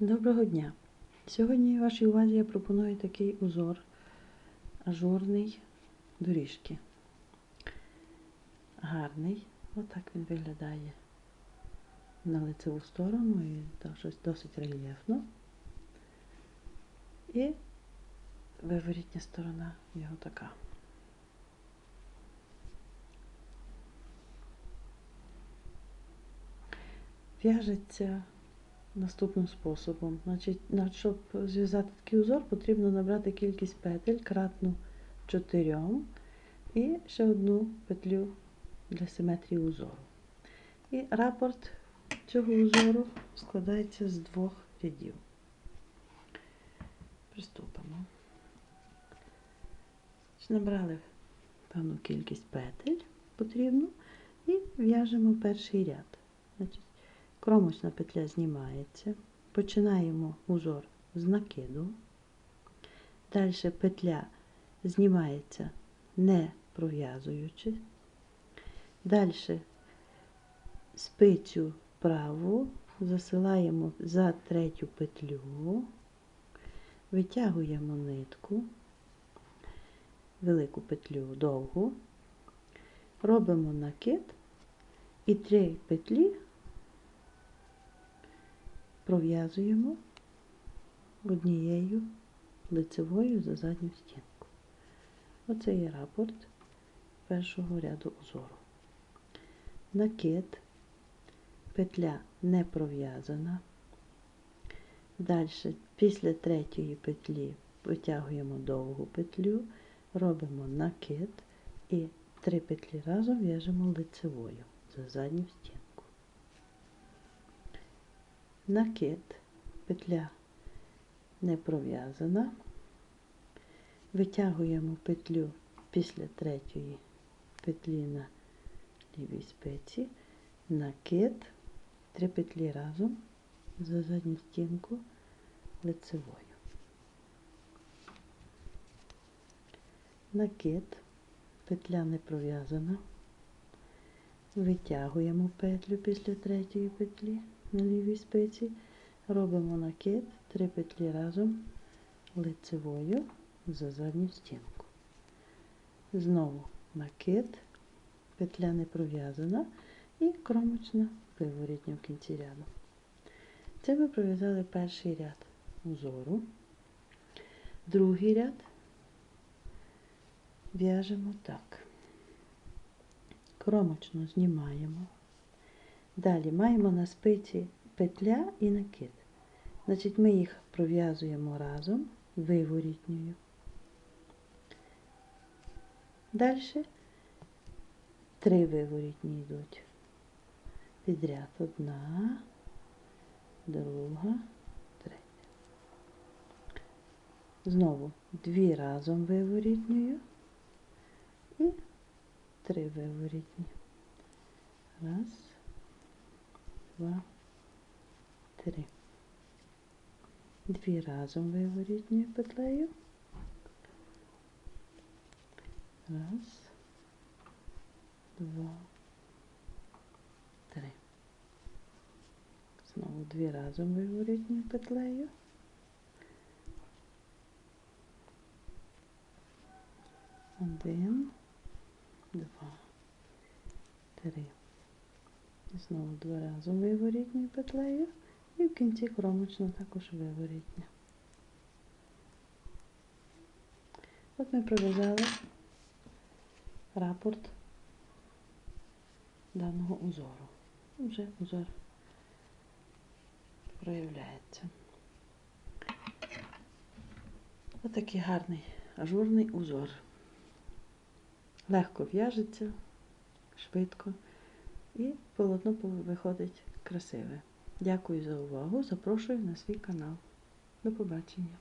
Доброго дня! Сьогодні вашій увазі я пропоную такий узор ажурний доріжки. Гарний, отак він виглядає на лицеву сторону і досить рельєфно. І виворітня сторона його така. В'яжеться наступним способом. Значить, щоб зв'язати такий узор, потрібно набрати кількість петель кратну 4 і ще одну петлю для симетрії узору. І рапорт цього узору складається з двох рядів. Приступимо. Набрали певну кількість петель потрібну і в'яжемо перший ряд. Значить, Кромочна петля знімається. Починаємо узор з накиду. Далі петля знімається не пров'язуючи. Далі спицю праву засилаємо за третю петлю, витягуємо нитку, велику петлю довгу, робимо накид і три петлі пров'язуємо однією лицевою за задню стінку. Оце є рапорт першого ряду узору. Накид, петля не пров'язана. Далі, після третьої петлі витягуємо довгу петлю, робимо накид і три петлі разом в'яжемо лицевою за задню стінку накид, петля не пров'язана, витягуємо петлю після третьої петлі на лівій спиці, накид, три петлі разом за задню стінку лицевою. Накид, петля не пров'язана, витягуємо петлю після третьої петлі на лівій спиці, робимо накид, три петлі разом лицевою за задню стінку. Знову накид, петля не пров'язана і кромочна виворітня в кінці ряду. Це ми пров'язали перший ряд узору. Другий ряд в'яжемо так. Кромочно знімаємо. Далі маємо на спиці петля і накид. Значить, ми їх пров'язуємо разом виворітньою. Далі три виворітні йдуть. Підряд одна, друга, третя. Знову дві разом виворітньою і три виворітні. Раз два, три. Дві разом виворітньою петлею. Раз, два, три. Знову дві разом виворітньою петлею. Один, два, три. Знову два рази виворітньою петлею і в кінці кромочно також виворітня. От ми пров'язали рапорт даного узору. Вже узор проявляється. Отакий гарний ажурний узор. Легко в'яжеться, швидко і полотно виходить красиве. Дякую за увагу. Запрошую на свій канал. До побачення.